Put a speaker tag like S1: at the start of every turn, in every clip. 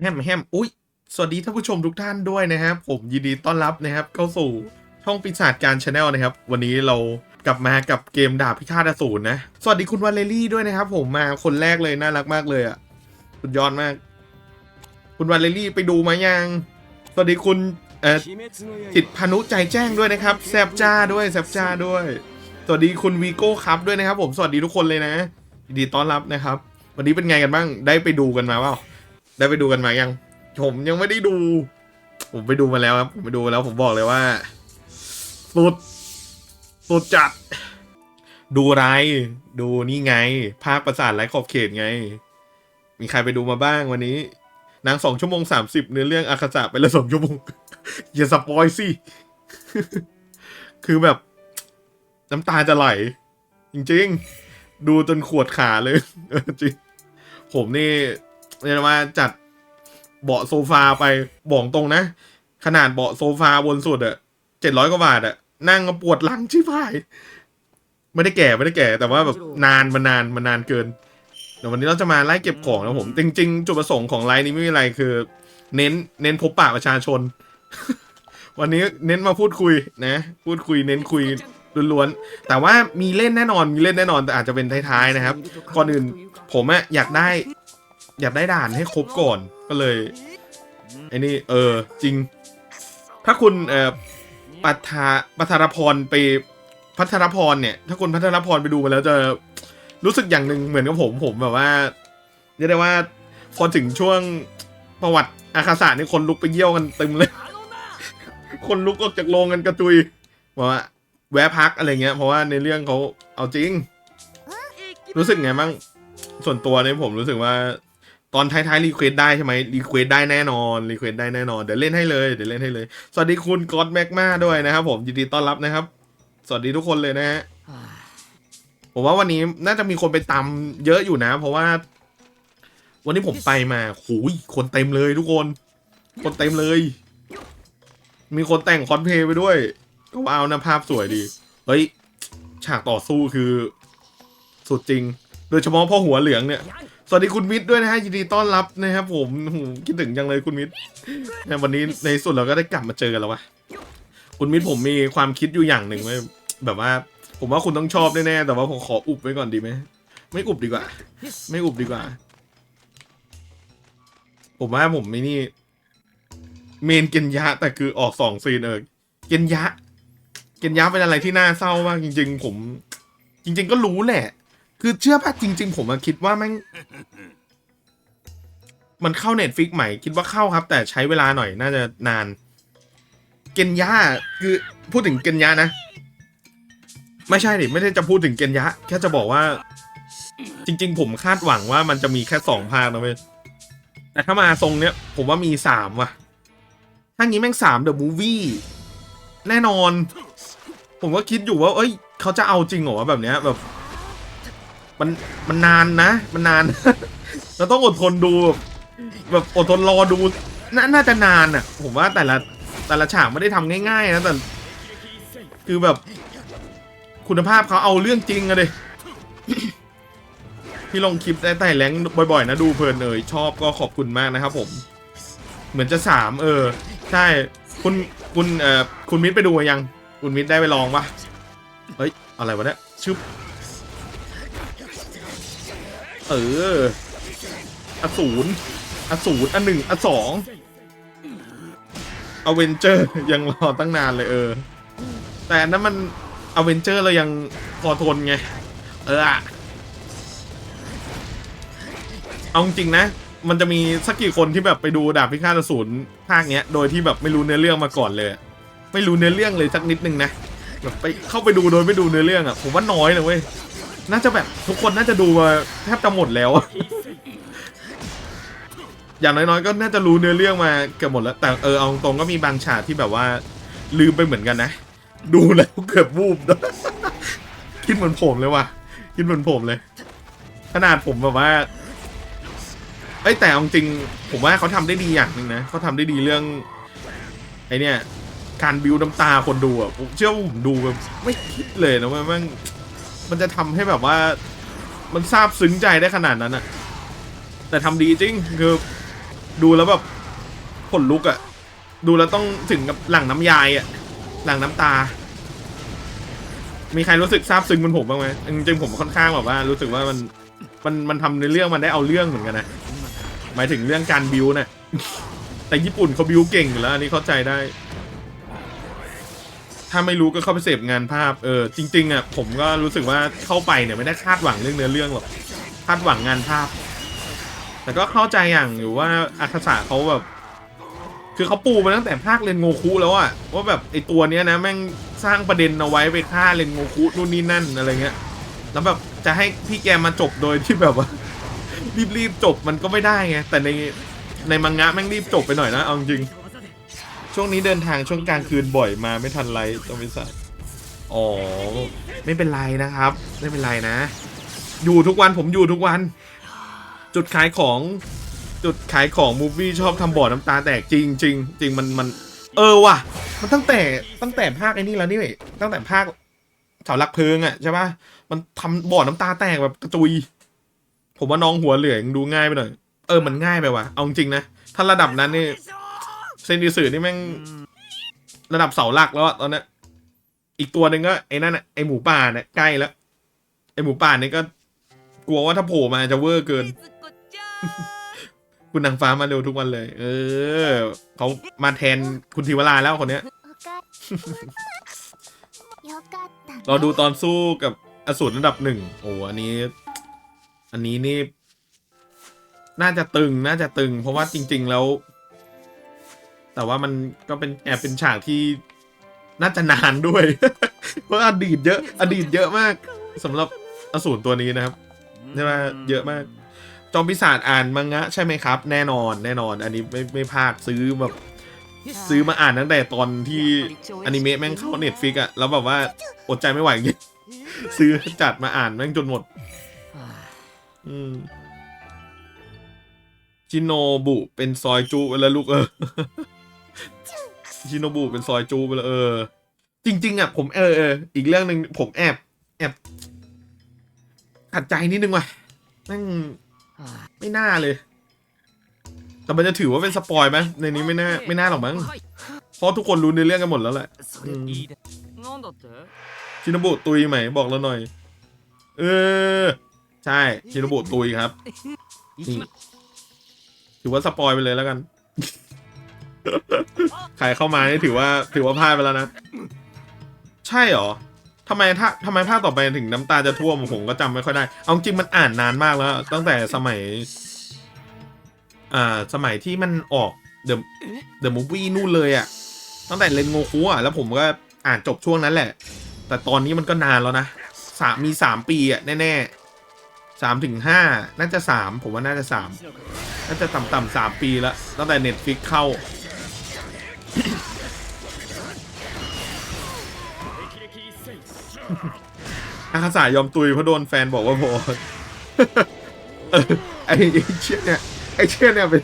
S1: แฮมแฮมอุ้ยสวัสดีท่านผู้ชมทุกท่านด้วยนะครับ ผมยินดีต้อนรับนะครับ เข้าสู่ช่องปีศาจการชาแนลนะครับ วันนี้เรากลับมากับเกมดาบพิฆาตอสูรนะ สวัสดีคุณวาเลรี่ด้วยนะครับ ผมมาคนแรกเลยน่ารักมากเลยอะสุดยอดมาก คุณวาเลรี่ไปดูมายังสวัสดีคุณเอ่อจิตพานุใจแจ้งด้วยนะครับแซบจ้าด้วยแซบจ้าด้วย สวัสดีคุณวีโก้ครับด้วยนะครับ ผมสวัสดีทุกคนเลยนะยินดีต้อนรับนะครับ วันนี้เป็นไงกันบ้างได้ไปดูกันมาเปล่า ได้ไปดูกันมายัง ผมยังไม่ได้ดู ผมไปดูมาแล้วครับผมไปดูมาแล้วผมบอกเลยว่า สุด สุดจัด ดูไร ดูนี่ไง ภาคประสาทไร้ขอบเขตไง มีใครไปดูมาบ้างวันนี้นางสองชั่วโมงสามสิบเนื้อเรื่องอาคาสะไปละสองชั่วโมง อย่าสปอยสิ คือแบบ น้ำตาจะไหล จริง ๆ ดูจนขวดขาเลยจริง ผมนี่ เรียกว่าจัดเบาะโซฟาไปบอกตรงนะ ขนาดเบาะโซฟาบนสุดอะเจ็ดร้อยกว่าบาทอะนั่งก็ปวดหลังชิบหาย ไม่ได้แก่ไม่ได้แก่ แต่ว่าแบบนานมันนานมันนานเกินเดี๋ยววันนี้เราจะมาไล่เก็บของนะผม จริง ๆ จุดประสงค์ของไลน์นี้ไม่มีอะไรคือ เน้นเน้นพบปะประชาชน วันนี้เน้นมาพูดคุยนะ พูดคุยเน้นคุยล้วนๆ แต่ว่ามีเล่นแน่นอนมีเล่นแน่นอนแต่อาจจะเป็นท้ายๆนะครับ ก่อนอื่นผมอะอยากได้ อยากได้ด่านให้ครบก่อนก็เลยไอ้นี่เออจริง ถ้าคุณเอ่อปัทาปัทรพรไปพัทรพรเนี่ย ถ้าคุณพัทรพรไปดูมาแล้วจะรู้สึกอย่างหนึ่งเหมือนกับผมผมแบบว่าเรียกได้ว่าพอถึงช่วงประวัติอาคาสะนี่คนลุกไปเยี่ยวกันเต็มเลย คนลุกออกจากโรงกันกระจุยบอกว่าแวะพักอะไรเงี้ย เพราะว่าในเรื่องเขาเอาจริง รู้สึกไงบ้างส่วนตัวเนี่ยผมรู้สึกว่า ตอนท้ายๆรีเควสได้ใช่ไหมรีเควสได้แน่นอนรีเควสได้แน่นอนเดี๋ยวเล่นให้เลยเดี๋ยวเล่นให้เลย สวัสดีคุณกอดแมกมาด้วยนะครับ ผมยินดีต้อนรับนะครับ สวัสดีทุกคนเลยนะฮะผมว่าวันนี้น่าจะมีคนไปตามเยอะอยู่นะ เพราะว่า วันนี้ผมไปมาหูยคนเต็มเลยทุกคน คนเต็มเลย มีคนแต่งคอนเพลย์ไปด้วย ก็ว้านะภาพสวยดี เฮ้ย ฉากต่อสู้คือ สุดจริง โดยเฉพาะพ่อหัวเหลืองเนี่ย สวัสดีคุณมิตรด้วยนะฮะยินดีต้อนรับนะครับผมโอ้โหคิดถึงจังเลยคุณมิตรเนี่ยวันนี้ในที่สุดเราก็ได้กลับมาเจอกันแล้ววะคุณมิตรผมมีความคิดอยู่อย่างหนึ่งไว้ยแบบว่า ผมว่าคุณต้องชอบแน่ๆแต่ว่าผมขออุบไว้ก่อนดีไหมไม่อุบดีกว่า ไม่อุบดีกว่า ผมว่าผมไม่นี่ เมนเกนยะแต่คือออกสองซีนเออเกนยะ เกนยะเป็นอะไรที่น่าเศร้ามากจริง ๆ ผม จริง ๆ ก็รู้แหละ คือเชื่อป่ะจริง ๆ ผมคิดว่าแม่งมันเข้าเน็ตฟิกใหม่คิดว่าเข้าครับ แต่ใช้เวลาหน่อยน่าจะนาน เกนยะคือพูดถึงเกนยะนะ ไม่ใช่ดิไม่ได้จะพูดถึงเกนยะแค่จะบอกว่า จริง ๆ ผมคาดหวังว่ามันจะมีแค่สองภาคนะเว้ยแต่ถ้ามาทรงเนี้ย ผมว่ามีสามว่ะถ้างี้แม่งสามเดอะมูวี่แน่นอน ผมก็คิดอยู่ว่า เอ้ย เขาจะเอาจริงเหรอวะแบบเนี้ยแบบ มันมันนานนะ มันนาน เราต้องอดทนดู แบบอดทนรอดูนน่าจะนานอะ ผมว่าแต่ละแต่ละฉากไม่ได้ทำง่ายๆนะแต่คือแบบ คุณภาพเขาเอาเรื่องจริงอะดิที่ลงคลิปได้แต่แรงบ่อยๆ นะดูเพลินเอ่ยชอบก็ขอบคุณมากนะครับผม เหมือนจะสามเออ ใช่ คุณคุณเอ่อคุณมิตรไปดูยัง คุณมิตรได้ไปลองปะเฮ้ย อะไรวะเนี่ยชึบ เอออสูรอสูรอันหนึ่งอสองอเวนเจอร์ยังรอตั้งนานเลยเออ แต่นั้นมันอเวนเจอร์เรายังพอทนไง เอออะเอาจริงนะ มันจะมีสักกี่คนที่แบบไปดูดาบพิฆาตอสูรภาคเนี้ย โดยที่แบบไม่รู้เนื้อเรื่องมาก่อนเลย ไม่รู้เนื้อเรื่องเลยสักนิดนึงนะแบบไปเข้าไปดูโดยไม่ดูเนื้อเรื่องอะผมว่าน้อยเลยเว้ย น่าจะแบบทุกคนน่าจะดูมาแทบจะหมดแล้ว อย่างน้อยๆ ก็น่าจะรู้เนื้อเรื่องมาเกือบหมดแล้ว แต่เออเอาตรงก็มีบางฉากที่แบบว่า ลืมไปเหมือนกันนะ ดูแล้วเกือบวูบคิดเหมือนผมเลยว่ะ คิดเหมือนผมเลย ขนาดผมแบบว่าเอ้ยแต่เอาจริงผมว่าเขาทำได้ดีอย่างหนึ่งนะเขาทำได้ดีเรื่องไอเนี่ยการบิวน้ำตาคนดูอะผมเชื่อว่าผมดูแบบไม่คิดเลยนะว่ามัน มันจะทำให้แบบว่า มันซาบซึ้งใจได้ขนาดนั้นอะแต่ทำดีจริงคือดูแล้วแบบขนลุกอะดูแล้วต้องถึงกับหลั่งน้ำยายอะหลั่งน้ำตา มีใครรู้สึกซาบซึ้งเหมันผมบ้างไหมจริงๆผมค่อนข้างแบบว่า รู้สึกว่ามันมันมันทำในเรื่องมันได้เอาเรื่องเหมือนกันนะหมายถึงเรื่องการบิวน่ะแต่ญี่ปุ่นเขาบิวเก่งอยู่แล้วอันนี้เข้าใจได้ ถ้าไม่รู้ก็เข้าไปเสพงานภาพเออจริง ๆอะผมก็รู้สึกว่าเข้าไปเนี่ยไม่ได้คาดหวังเรื่องเนื้อเรื่องหรอกคาดหวังงานภาพ แต่ก็เข้าใจอย่างอยู่ว่าอาคาสะเขาแบบ คือเขาปูมาตั้งแต่ภาคเรนโงคุแล้วอะว่าแบบไอตัวเนี้ยนะแม่งสร้างประเด็นเอาไว้ไปฆ่าเรนโงคุนู่นนี่นั่นอะไรเงี้ยแล้วแบบจะให้พี่แกมาจบโดยที่แบบว่า รีบๆจบมันก็ไม่ได้ไงแต่ในในมังงะแม่งรีบจบไปหน่อยนะเอาจริง ช่วงนี้เดินทางช่วงกลางคืนบ่อยมาไม่ทันไรต้องไปใส่อ๋อ ไม่เป็นไรนะครับ ไม่เป็นไรนะ อยู่ทุกวันผมอยู่ทุกวัน จุดขายของ จุดขายของมูฟวี่ชอบทำบ่อน้ำตาแตกจริงจริงจริงมันมัน เออว่ะ มันตั้งแต่ตั้งแต่ภาคไอ้นี่แล้วนี่ตั้งแต่ภาคเสาหลักเพลิงอะใช่ปะมันทำบ่อน้ำตาแตกแบบกระจุย ผมว่าน้องหัวเหลืองดูง่ายไปหน่อย เออมันง่ายไปว่ะเอาจริงนะถ้าระดับนั้นนี่ เซนดิสือนี่แม่งระดับเสาหลักแล้วอะตอนนี้อีกตัวหนึ่งก็ไอ้นั่นไอ้หมูป่าเนี่ยใกล้แล้ว ไอ้หมูป่านี่ก็ กลัวว่าถ้าโผล่มาจะเวอร์เกิน คุณนางฟ้ามาเร็วทุกวันเลย เออเขามาแทนคุณทิวราแล้วคนเนี้ยเราดูตอนสู้กับอสูรระดับหนึ่งโอ้อันนี้ อันนี้นี่ น่าจะตึงน่าจะตึง เพราะว่าจริง ๆ แล้ว แต่ว่ามันก็เป็นแอบเป็นฉากที่น่าจะนานด้วย เพราะอดีตเยอะ อดีตเยอะมากสำหรับอสูรตัวนี้นะครับใช่ไหมเยอะมาก จอมปีศาจอ่านมังงะใช่ไหมครับ แน่นอนแน่นอน อันนี้ไม่ไม่พลาดซื้อแบบซื้อมาอ่านตั้งแต่ตอนที่อนิเมะแม่งเข้าเน็ตฟิกอะแล้วแบบว่าอดใจไม่ไหวจริงซื้อจัดมาอ่านแม่งจนหมดอืมชิโนบุเป็นซอยจูไปแล้วลูกเออ ชิโนบุเป็นซอยจูไปเลยเออ จริง ๆ อะ ผมเออเอออีกเรื่องหนึ่งผมแอบ แอบขัดใจนิดนึงว่ะนั่งไม่น่าเลย แต่มันจะถือว่าเป็นสปอยไหมในนี้ไม่น่าไม่น่าหรอกมั้งเพราะทุกคนรู้ในเรื่องกันหมดแล้วแหละชินบุตุยไหมบอกเราหน่อย เออ ใช่ชินบุตุยครับถือว่าสปอยไปเลยแล้วกัน ใครเข้ามานี่ถือว่าถือว่าพลาดไปแล้วนะ ใช่เหรอทำไมถ้าทำไมภาคต่อไปถึงน้ำตาจะท่วมผมก็จำไม่ค่อยได้ เอาจริงมันอ่านนานมากแล้ว ตั้งแต่สมัย อ่า สมัยที่มันออกเดอะเดอะมูฟวี่นู่นเลยอะตั้งแต่เลนโงคุอะแล้วผมก็อ่านจบช่วงนั้นแหละ แต่ตอนนี้มันก็นานแล้วนะสามมีสามปีอะแน่ๆสามถึงห้าน่าจะสามผมว่าน่าจะสามน่าจะต่ำๆสามปีแล้วตั้งแต่เน็ตฟิกเข้า อาคาสายอมตุยเพราะโดนแฟนบอกว่าโพสไอ้ไอเชี่ยเนี่ยไอ้เชี่ยเนี่ยเป็น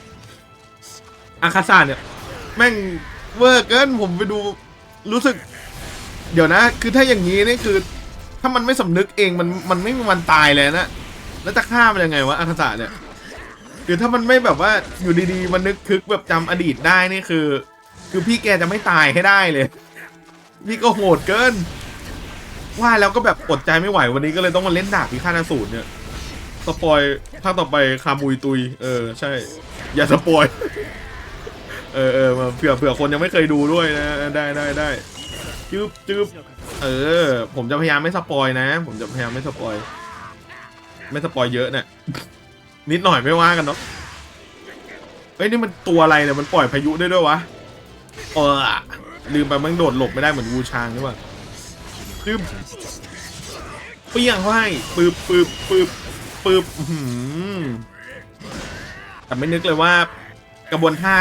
S1: อาคาสาเนี่ยแม่งเวอร์เกินผมไปดูรู้สึก เดี๋ยวนะ คือถ้าอย่างนี้นี่คือ ถ้ามันไม่สำนึกเองมันมันไม่มีวันตายเลยนะแล้วจะฆ่ามันยังไงวะอาคาสะเนี่ยคือถ้ามันไม่แบบว่าอยู่ดีๆ มันนึกคึกแบบจำอดีตได้นี่คือ คือพี่แกจะไม่ตายให้ได้เลย พี่ก็โหดเกิน ว่าแล้วก็แบบอดใจไม่ไหววันนี้ก็เลยต้องมาเล่นดาบพิฆาตอสูรเนี่ยสปอยภาคต่อไปคามุยตุย เออ ใช่ อย่าสปอย เออเออมาเผื่อเผื่อคนยังไม่เคยดูด้วยนะ ได้ได้ได้จึ๊บจึ๊บเออ ผมจะพยายามไม่สปอยนะ ผมจะพยายามไม่สปอย ไม่สปอยเยอะเนี่ยนิดหน่อยไม่ว่ากันเนาะเอ้ยนี่มันตัวอะไรเนี่ยมันปล่อยพายุได้ด้วยวะ เออลืมไปมันโดดหลบไม่ได้เหมือนวูชางนี่หว่า จึ๊บเปี้ยงไห้ปึ๊บปึ๊บปึ๊บปึ๊บแต่ไม่นึกเลยว่ากระบวนท่า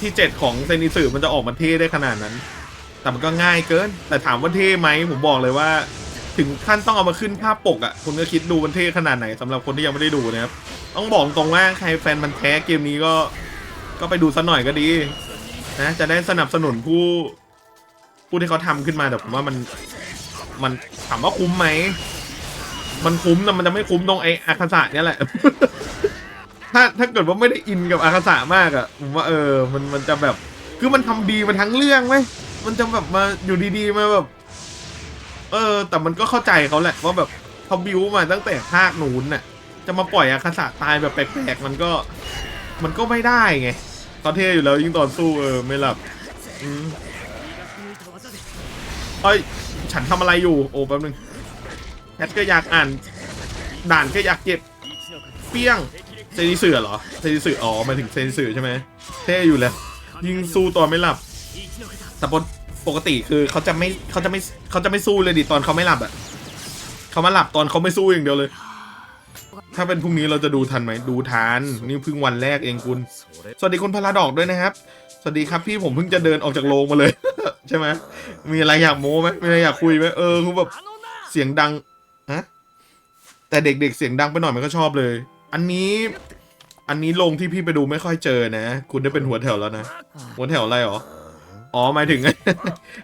S1: ที่เจ็ดของเซนิสึมันจะออกมาเท่ได้ขนาดนั้น แต่มันก็ง่ายเกิน แต่ถามว่าเท่ไหมผมบอกเลยว่า ถึงขั้นต้องเอามาขึ้นภาพปกอะ่ะคุณก็คิดดูมันเท่ขนาดไหนสำหรับคนที่ยังไม่ได้ดูนะครับ ต้องบอกตรงว่าใครแฟนมันแท้เกมนี้ก็ ก็ไปดูสักหน่อยก็ดี นะ จะได้สนับสนุนผู้ผู้ที่เขาทำขึ้นมาแต่ผมว่ามัน มันถามว่าคุ้มไหม มันคุ้มแต่มันจะไม่คุ้มตรงไอ้อาคาสะเนี่ยแหละ ถ้าถ้าเกิดว่าไม่ได้อินกับอาคาสะมากอะผมว่าเออ มันมันจะแบบ คือมันทำดีมาทั้งเรื่องไหมมันจะแบบมาอยู่ดีๆมาแบบ เออ แต่มันก็เข้าใจเขาแหละว่าแบบเขาบิวมาตั้งแต่ภาคนูนน่ะ จะมาปล่อยอาคาสะตายแบบแปลกๆมันก็ มันก็ไม่ได้ไงเขาเท่อยู่แล้วยิ่งตอนสู้เออไม่หลับอืมเอ้ย ฉันทำอะไรอยู่ โอ้แป๊บนึงแพทก็อยากอ่าน ด่านก็อยากเก็บ เปี้ยง เซนิสือเหรอ เซนิสืออ๋อมาถึงเซนิสือใช่ไหมเท่อยู่เลยยิงสู้ตอนไม่หลับ แต่ปกปกติคือเขาจะไม่เขาจะไม่เขาจะไม่สู้เลยดิตอนเขาไม่หลับอะเขามาหลับตอนเขาไม่สู้อย่างเดียวเลย ถ้าเป็นพรุ่งนี้เราจะดูทันไหมดูทันนี่เพิ่งวันแรกเองคุณ สวัสดีคุณพาราดอกด้วยนะครับ สวัสดีครับพี่ผมเพิ่งจะเดินออกจากโรงมาเลย ใช่ไหมมีอะไรอยากโม้ไหมมีอะไรอยากคุยไหมเออคือแบบเสียงดังฮะแต่เด็กๆเสียงดังไปหน่อยมันก็ชอบเลย อันนี้ อันนี้ลงที่พี่ไปดูไม่ค่อยเจอนะ คุณได้เป็นหัวแถวแล้วนะหัวแถวอะไรหรออ๋อหมายถึง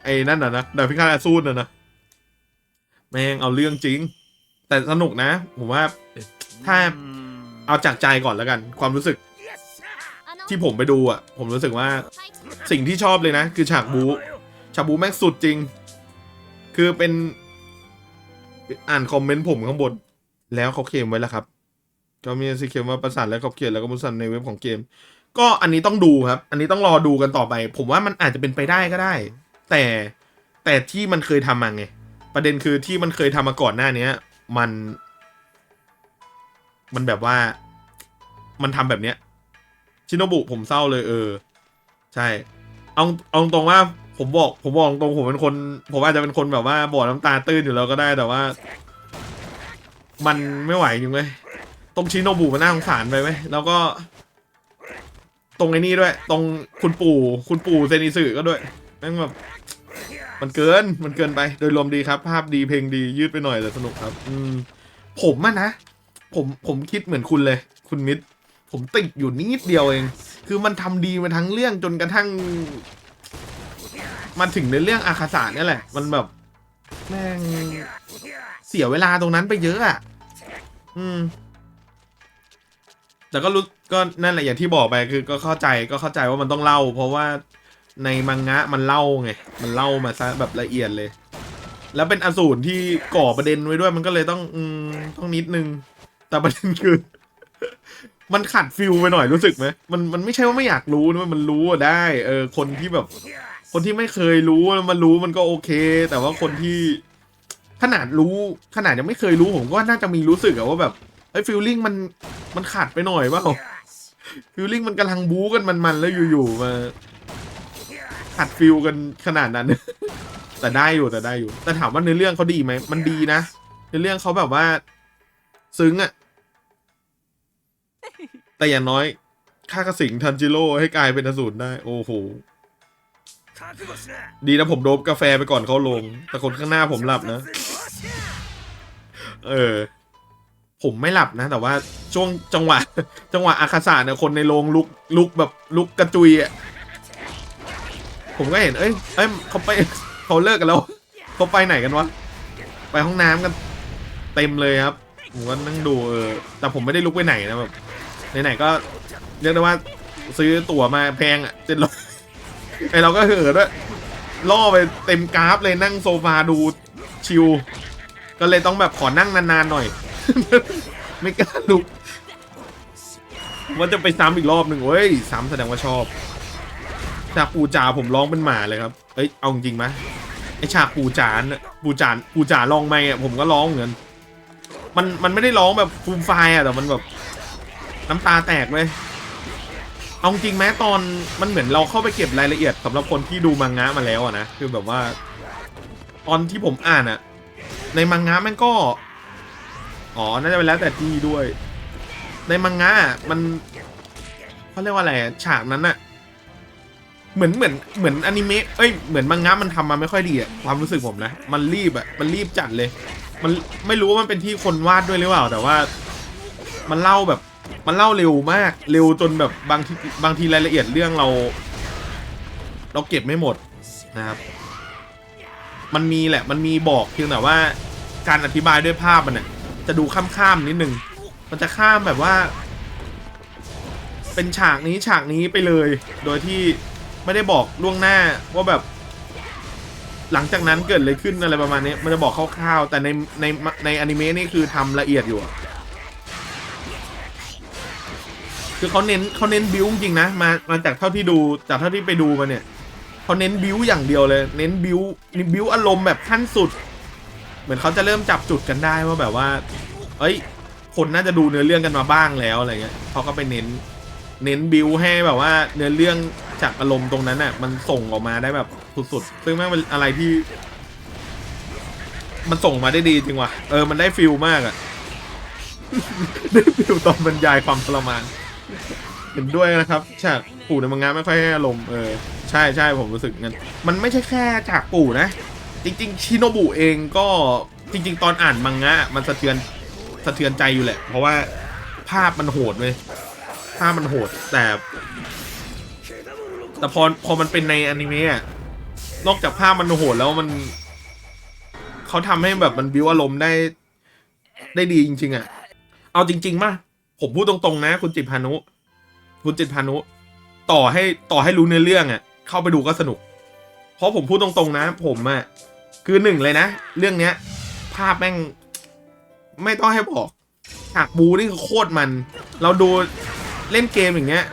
S1: ไอ้นั่นน่ะนะดาวพิฆาตอสูรน่ะนะแม่งเอาเรื่องจริง แต่สนุกนะผมว่าถ้าเอาจากใจก่อนแล้วกัน ความรู้สึกที่ผมไปดูอะ ผมรู้สึกว่าสิ่งที่ชอบเลยนะ คือฉากบู ฉาบูแม่งสุดจริง คือเป็นอ่านคอมเมนต์ผมข้างบน แล้วเขาเขียนไว้แล้วครับก็มีสิเขียนว่าประสานและขอบเขียนแล้วก็มุสันในเว็บของเกม ก็อันนี้ต้องดูครับ อันนี้ต้องรอดูกันต่อไป ผมว่ามันอาจจะเป็นไปได้ก็ได้ แต่แต่ที่มันเคยทำมาไง ประเด็นคือที่มันเคยทำมาก่อนหน้าเนี้ย มัน มันแบบว่า มันทำแบบเนี้ยชิโนบุผมเศร้าเลยเออ ใช่ เอาเอาตรงว่า ผมบอกผมบอกตรงผมเป็นคน ผมอาจจะเป็นคนแบบว่าบ่อน้ำตาตื้นอยู่แล้วก็ได้แต่ว่า มันไม่ไหวจริงไหมตรงชิโนบุมันน่าสงสารไปไหมแล้วก็ ตรงไอ้นี่ด้วย ตรงคุณปู่ คุณปู่เซนิสึก็ด้วยแม่งแบบมันเกินมันเกินไปโดยรวมดีครับ ภาพดีเพลงดียืดไปหน่อยแต่สนุกครับ อืม ผมอะนะผมผมคิดเหมือนคุณเลย คุณมิตรผมติดอยู่นิดเดียวเอง คือมันทำดีมาทั้งเรื่องจนกระทั่ง มาถึงในเรื่องอาคาสะเนี่ยแหละ มันแบบแม่งเสียเวลาตรงนั้นไปเยอะอะ อืม แต่ก็รู้ก็นั่นแหละอย่างที่บอกไปคือก็เข้าใจก็เข้าใจว่ามันต้องเล่า เพราะว่าในมังงะมันเล่าไง มันเล่ามาซะแบบละเอียดเลย แล้วเป็นอสูรที่ก่อประเด็นไว้ด้วยมันก็เลยต้อง อืมต้องนิดนึง แต่ประเด็นคือ มันขัดฟิลไปหน่อยรู้สึกไหมมันมันไม่ใช่ว่าไม่อยากรู้นะมันรู้ได้ เออ คนที่แบบ คนที่ไม่เคยรู้มันรู้มันก็โอเค แต่ว่าคนที่ขนาดรู้ขนาดยังไม่เคยรู้ผมก็น่าจะมีรู้สึกอะว่าแบบไอ้ฟิลลิ่งมันมันขาดไปหน่อยว่าฟิลลิ่งมันกำลังบู๊กันมันๆแล้วอยู่ๆมาขัดฟิลกันขนาดนั้น แต่ได้อยู่แต่ได้อยู่ แต่ถามว่าเนื้อเรื่องเขาดีไหมมันดีนะเนื้อเรื่องเขาแบบว่า ซึ้งอะแต่อย่างน้อยฆ่ากระสิงทันจิโร่ให้กลายเป็นอสูรได้ โอ้โห ดีนะผมโดบกาแฟไปก่อนเขาลง แต่คนข้างหน้าผมหลับนะ เออ ผมไม่หลับนะ แต่ว่าช่วงจังหวะ จังหวะอาคาสะเนี่ยคนในโรงลุกลุกแบบลุกกระจุยอะ ผมก็เห็น เอ้ย เอ้ยเขาไปเขาเลิกกันแล้วเขาไปไหนกันวะ ไปห้องน้ำกัน เต็มเลยครับ ผมก็นั่งดูเออ แต่ผมไม่ได้ลุกไปไหนนะแบบไหนๆก็เรียกได้ว่าซื้อตั๋วมาแพงอะเจ็ดร้อย ไอเราก็เห่อด้วยล่อไปเต็มกราฟเลยนั่งโซฟาดูชิลก็เลยต้องแบบขอนั่งนานๆหน่อย ไม่กล้าลุกว่าจะไปซ้ำอีกรอบหนึ่งเว้ยซ้ำแสดงว่าชอบฉากปูจ่าผมร้องเป็นหมาเลยครับเอ้ยเอาจริงไหมไอฉากปูจานปูจานปูจ่าร้องไม่อะผมก็ร้องเหมือนมันมันไม่ได้ร้องแบบฟูมไฟายอะแต่มันแบบน้ำตาแตกเลย เอาจริงแม้ตอนมันเหมือนเราเข้าไปเก็บรายละเอียดสำหรับคนที่ดูมังงะมาแล้วอะนะคือแบบว่า ตอนที่ผมอ่านอะในมังงะมันก็ อ๋อน่าจะเป็นแล้วแต่ที่ด้วย ในมังงะมันเขาเรียกว่าอะไรฉากนั้นอะเหมือนเหมือนเหมือนอนิเมะเอ้ยเหมือนมังงะมันทำมาไม่ค่อยดีอะความรู้สึกผมนะมันรีบอะมันรีบจัดเลย มันไม่รู้ว่ามันเป็นที่คนวาดด้วยหรือเปล่า แต่ว่า มันเล่าแบบ มันเล่าเร็วมาก เร็วจนแบบบางทีบางทีรายละเอียดเรื่องเรา เราเก็บไม่หมดนะครับ มันมีแหละ มันมีบอกเพียงแต่ว่า การอธิบายด้วยภาพมันเนี่ยจะดูข้ามๆนิดนึง มันจะข้ามแบบว่า เป็นฉากนี้ฉากนี้ไปเลย โดยที่ไม่ได้บอกล่วงหน้าว่าแบบ หลังจากนั้นเกิดอะไรขึ้นอะไรประมาณนี้ มันจะบอกคร่าวๆ แต่ในในในอนิเมะนี่คือทำละเอียดอยู่อะ คือเขาเน้นเขาเน้นบิวจริงนะมามาจากเท่าที่ดูจากเท่าที่ไปดูมาเนี่ยเขาเน้นบิวอย่างเดียวเลย เน้นบิวบิวอารมณ์แบบขั้นสุด เหมือนเขาจะเริ่มจับจุดกันได้ว่าแบบว่า เอ้ย คนน่าจะดูเนื้อเรื่องกันมาบ้างแล้วอะไรเงี้ยเขาก็ไปเน้น เน้นบิวให้แบบว่า เนื้อเรื่องจากอารมณ์ตรงนั้นน่ะ มันส่งออกมาได้แบบสุดๆซึ่งแม่งเป็นอะไรที่ มันส่งมาได้ดีจริงว่ะเออมันได้ฟิลมากอะได้ฟิลตอนบรรยายความทรมาน เห็นด้วยนะครับฉากปู่ในมังงะไม่ค่อยให้อารมณ์เออใช่ใช่ผมรู้สึกงั้นมันไม่ใช่แค่ฉากปู่นะ จริง ๆ ชิโนบุเองก็จริง ๆ ตอนอ่านมังงะ มันสะเทือนสะเทือนใจอยู่แหละ เพราะว่าภาพมันโหดเลยภาพมันโหดแต่แต่พอพอมันเป็นในอนิเมะนอกจากภาพมันโหดแล้วมันเขาทำให้แบบมันบิวอารมณ์ได้ได้ดีจริง ๆอะ เอาจริง ๆ มา ผมพูดตรงๆนะ คุณจิตพานุ คุณจิตพานุ ต่อให้ต่อให้รู้เนื้อเรื่องอะ เข้าไปดูก็สนุก เพราะผมพูดตรงๆนะ ผมอะคือหนึ่งเลยนะ เรื่องเนี้ย ภาพแม่ง ไม่ต้องให้บอกฉากบูนี่คือโคตรมัน เราดูเล่นเกมอย่างเงี้ย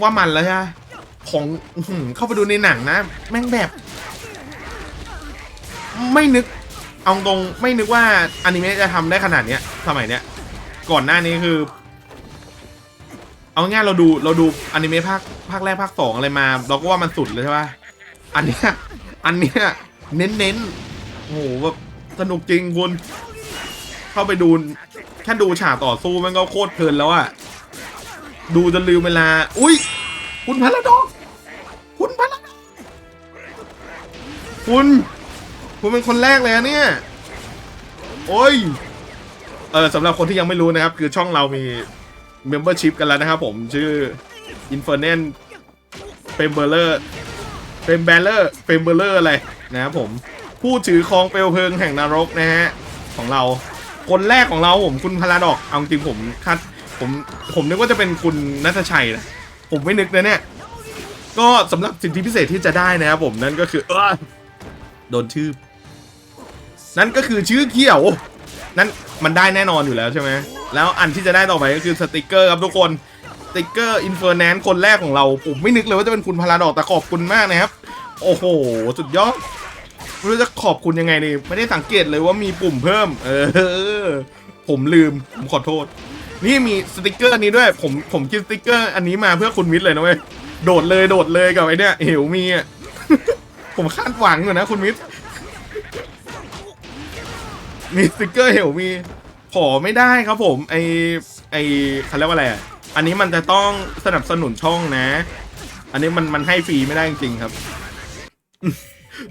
S1: ว่ามันแล้วใช่ไหมของเข้าไปดูในหนังนะ แม่งแบบ ไม่นึก เอาตรงไม่นึกว่าอนิเมะจะทำได้ขนาดเนี้ยสมัยเนี้ย ก่อนหน้านี้คือ เอาง่ายเราดูเราดูอนิเมะภาคภาคแรกภาคสองอะไรมา เราก็ว่ามันสุดเลยใช่ป่ะอันเนี้ยอันเนี้ยเน้นเน้นโอ้โหแบบสนุกจริงคุณเข้าไปดูแค่ดูฉากต่อสู้มันก็โคตรเพลินแล้วอะดูจนลืมเวลา อุ้ยคุณพาราดอกคุณพาราดอกคุณ คุณเป็นคนแรกเลยเนี่ย โอ้ยเออสำหรับคนที่ยังไม่รู้นะครับ คือช่องเรามี Membership กันแล้วนะครับผมชื่อ Infernal f a m b e r e r f a m b e r e r f a m b e r e r อะไรนะครับผมผู้ถือครองเปลวเพลิงแห่งนรกนะฮะของเรา คนแรกของเราผมคุณพาราดอกเอาจริงผมคาดผมผมนึกว่าจะเป็นคุณนัทชัยนะผมไม่นึกนะเนี่ยก็สำหรับสิทธิพิเศษที่จะได้นะครับผมนั่นก็คือเออโดนชื่อ นั่นก็คือชื่อเขียว นั่นมันได้แน่นอนอยู่แล้วใช่ไหม แล้วอันที่จะได้ต่อไปก็คือสติกเกอร์ครับทุกคนสติกเกอร์อินเฟอร์แนนคนแรกของเรา ผมไม่นึกเลยว่าจะเป็นคุณพาราดอกแต่ขอบคุณมากนะครับ โอ้โห สุดยอดไม่รู้จะขอบคุณยังไงดีไม่ได้สังเกตเลยว่ามีปุ่มเพิ่ม เออ ผมลืม ผมขอโทษ นี่มีสติกเกอร์นี้ด้วย ผมผมคิดสติกเกอร์อันนี้มาเพื่อคุณมิตรเลยนะเว้ยโดดเลยโดดเลยกับไอเนี้ยเหวมีอะผมคาดหวังอยู่นะคุณมิตรมีสติกเกอร์เหวมี ขอไม่ได้ครับผมไอไอเขาเรียกว่าอะไรอันนี้มันจะต้องสนับสนุนช่องนะ อันนี้มันมันให้ฟรีไม่ได้จริงๆครับ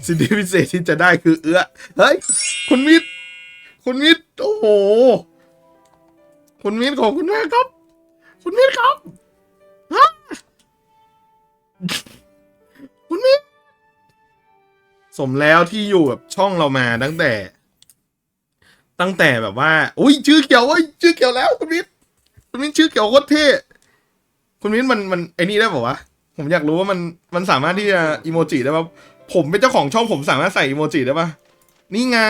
S1: สิทธิพิเศษที่จะได้คือเอื้อเฮ้ยคุณมิตรคุณมิตรโอ้โห คุณมิตรขอบคุณมากครับ คุณมิตรครับฮะคุณมิตรสมแล้วที่อยู่แบบช่องเรามาตั้งแต่ ตั้งแต่แบบว่าอุ้ยชื่อเขียวเอ้ยชื่อเขียวแล้วคุณมิตรคุณมิตรชื่อเขียวโคตรเท่คุณมิตรมันมันไอ้นี่ได้ป่าวะผมอยากรู้ว่ามันมันสามารถที่จะอีโมจิได้ป่ะผมเป็นเจ้าของช่องผมสามารถใส่อีโมจิได้ปะนี่ไง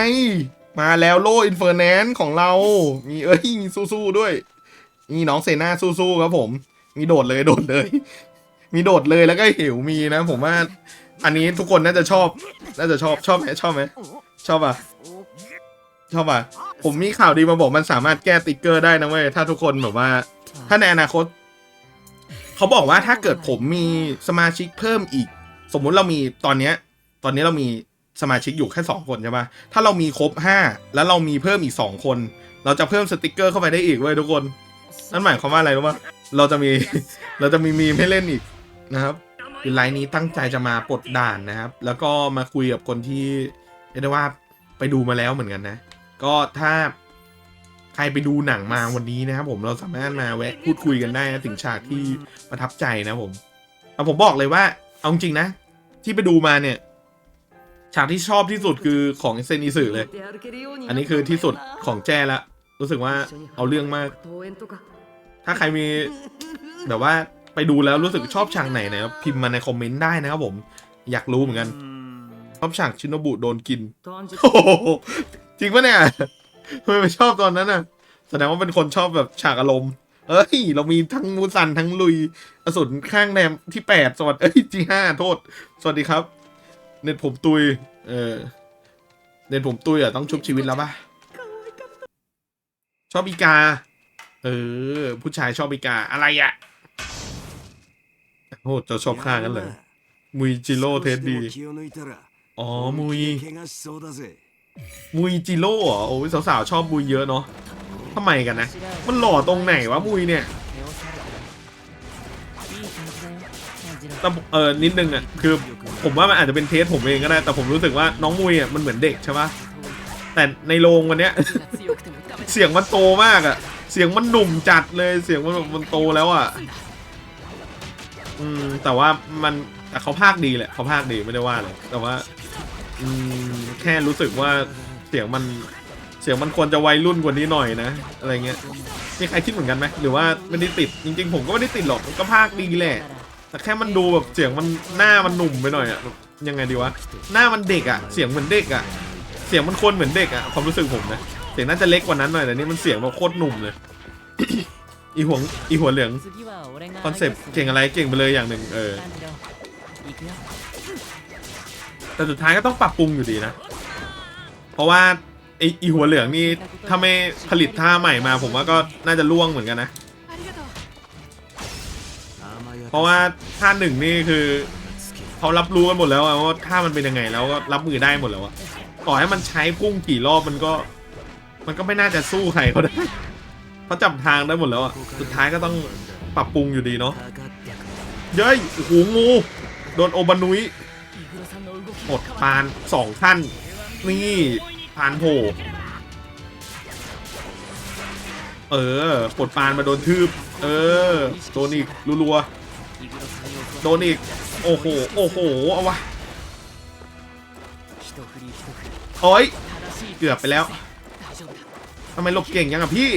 S1: มาแล้วโลอินเฟอร์แนนของเรา มีเอ้ยมีสู้ๆด้วย มีน้องเซน่าสู้ๆครับผม มีโดดเลยโดดเลย มีโดดเลยแล้วก็เหวมีนะ ผมว่า อันนี้ทุกคนน่าจะชอบ น่าจะชอบชอบไหมชอบไหมชอบอะ ชอบอะผมมีข่าวดีมาบอกมันสามารถแก้ติ๊กเกอร์ได้นะเว้ยถ้าทุกคนแบบว่า ถ้าในอนาคต เขาบอกว่าถ้าเกิดผมมีสมาชิกเพิ่มอีก สมมุติเรามีตอนเนี้ย ตอนนี้เรามีสมาชิกอยู่แค่สองคนใช่ปะถ้าเรามีครบห้าแล้วเรามีเพิ่มอีกสองคน เราจะเพิ่มสติกเกอร์เข้าไปได้อีกเว้ยทุกคนนั่นหมายความว่าอะไรรู้ปะเราจะมี เราจะมีมีมให้เล่นอีกนะครับคือไลน์นี้ตั้งใจจะมาปลดด่านนะครับ แล้วก็มาคุยกับคนที่เรียกได้ว่าไปดูมาแล้วเหมือนกันนะ ก็ถ้าใครไปดูหนังมาวันนี้นะครับผมเราสามารถมาแวะพูดคุยกันได้นะถึงฉากที่ประทับใจนะผมเอาผมบอกเลยว่า เอาจริงนะ ที่ไปดูมาเนี่ย ฉากที่ชอบที่สุดคือของเซนิสึเลย อันนี้คือที่สุดของแจ้ละรู้สึกว่าเอาเรื่องมาก ถ้าใครมีแบบว่าไปดูแล้วรู้สึกชอบฉากไหนนะพิมพ์มาในคอมเมนต์ได้นะครับผม อยากรู้เหมือนกัน ชอบฉากชินโนบุโดนกิน จริงปะเนี่ยทำไมไปชอบตอนนั้นอะ แสดงว่าเป็นคนชอบแบบฉากอารมณ์ เอ้ย เรามีทั้งมูซันทั้งลุยอสุนข้างแนมที่แปดสวัสดีเที่ห้าโทษ สวัสดีครับ เน็ตผมตุย เออ เน็ตผมตุยอะต้องชุบชีวิตแล้วปะชอบอีกา เออ ผู้ชายชอบอีกาอะไรอะโหจะชอบข้ากันเลยมุยจิโร่เทสดีอ๋อมุย มุยจิโร่เหรอโอ้ยสาวๆชอบมุยเยอะเนาะทำไมกันนะ มันหล่อตรงไหนวะมุยเนี่ยแต่เออนิดนึงอะคือผมว่ามันอาจจะเป็นเทสผมเองก็ได้ แต่ผมรู้สึกว่าน้องมุยอะมันเหมือนเด็กใช่ปะแต่ในโรงวันเนี้ย เสียงมันโตมากอะ เสียงมันหนุ่มจัดเลยเสียงมันมันโตแล้วอะ อืมแต่ว่ามันแต่เขาภาคดีแหละเขาภาคดีไม่ได้ว่าเลยแต่ว่า แค่รู้สึกว่าเสียงมันเสียงมันควรจะวัยรุ่นกว่านี้หน่อยนะ อะไรเงี้ยมีใครคิดเหมือนกันไหมหรือว่าไม่ได้ติดจริง ๆ ผมก็ไม่ได้ติดหรอกก็ภาคดีแหละ แต่แค่มันดูแบบเสียงมันหน้ามันหนุ่มไปหน่อยอะยังไงดีวะหน้ามันเด็กอะเสียงเหมือนเด็กอะเสียงมันควรเหมือนเด็กอะความรู้สึกผมนะเสียงน่าจะเล็กกว่านั้นหน่อยแต่นี่มันเสียงแบบโคตรหนุ่มเลยอีหัวอีหัวเหลืองคอนเซปต์เก่งอะไรเก่งไปเลยอย่างหนึ่งเออ แต่สุดท้ายก็ต้องปรับปรุงอยู่ดีนะ เพราะว่าไออหัวเหลืองนี่ถ้าไม่ผลิตท่าใหม่มา ผมว่าก็น่าจะล่วงเหมือนกันนะ เพราะว่าท่าหนึ่งนี่คือเขารับรู้กันหมดแล้วว่าท่ามันเป็นยังไงแล้วก็รับมือได้หมดแล้วอะต่อให้มันใช้พุ่งกี่รอบมันก็ มันก็ไม่น่าจะสู้ใครเขาได้เขาจับทางได้หมดแล้วอะสุดท้ายก็ต้องปรับปรุงอยู่ดีเนาะเย้ยโอ้งู โดนโอบานุยหมดปานสองท่าน นี่ปานโผเออปลดปานมาโดนทืบ เออ โดนอีกรัวๆโดนอีก โอ้โห โอ้โห เอาวะโอ้ย เกือบไปแล้ว ทำไมหลบเก่งยังอะพี่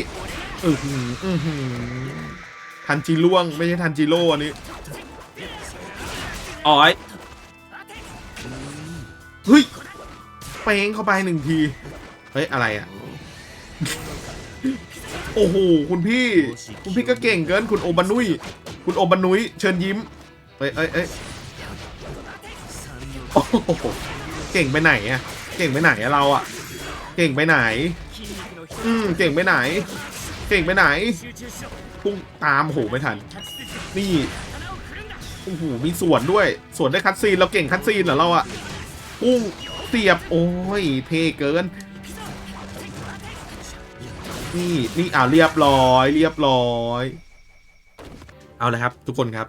S1: อือหืออือหือทันจิล่วง ไม่ใช่ทันจิโร่อันนี้ อ้อยเฮ้ยเป้งเข้าไปหนึ่งที เฮ้ย อะไรอะ โอ้โห คุณพี่ คุณพี่ก็เก่งเกิน คุณโอบานุย คุณโอบานุย เชิญยิ้ม เฮ้ยเอ้ยเอ้ยโอ้โห เก่งไปไหนอะ เก่งไปไหนอะเราอะ เก่งไปไหน อืม เก่งไปไหน เก่งไปไหน พุ่งตามโหไม่ทัน นี่ โอ้โหมีสวนด้วย สวนได้คัดซีนเราเก่งคัดซีนเหรอเราอะพุ่งเสียบโอ้ยเทเกิน นี่นี่อ่าเรียบร้อย เรียบร้อย เอาละครับ ทุกคนครับ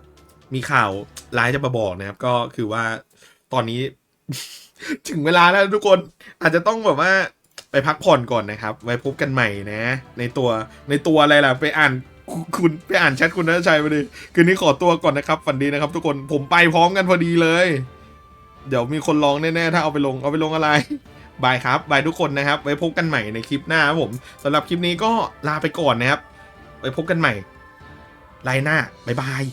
S1: มีข่าวร้ายจะมาบอกนะครับ ก็คือว่าตอนนี้ ถึงเวลาแล้วทุกคนอาจจะต้องแบบว่าไปพักผ่อนก่อนนะครับ ไว้พบกันใหม่นะ ในตัวในตัวอะไรล่ะ ไปอ่าน คุณไปอ่านแชทคุณนัทชัยไปดิคืนนี้ขอตัวก่อนนะครับฝันดีนะครับ ทุกคนผมไปพร้อมกันพอดีเลย เดี๋ยวมีคนร้องแน่ๆถ้าเอาไปลงเอาไปลงอะไรบายครับบายทุกคนนะครับ ไว้พบกันใหม่ในคลิปหน้าครับผมสำหรับคลิปนี้ก็ลาไปก่อนนะครับ ไว้พบกันใหม่ไลน์หน้าบายบาย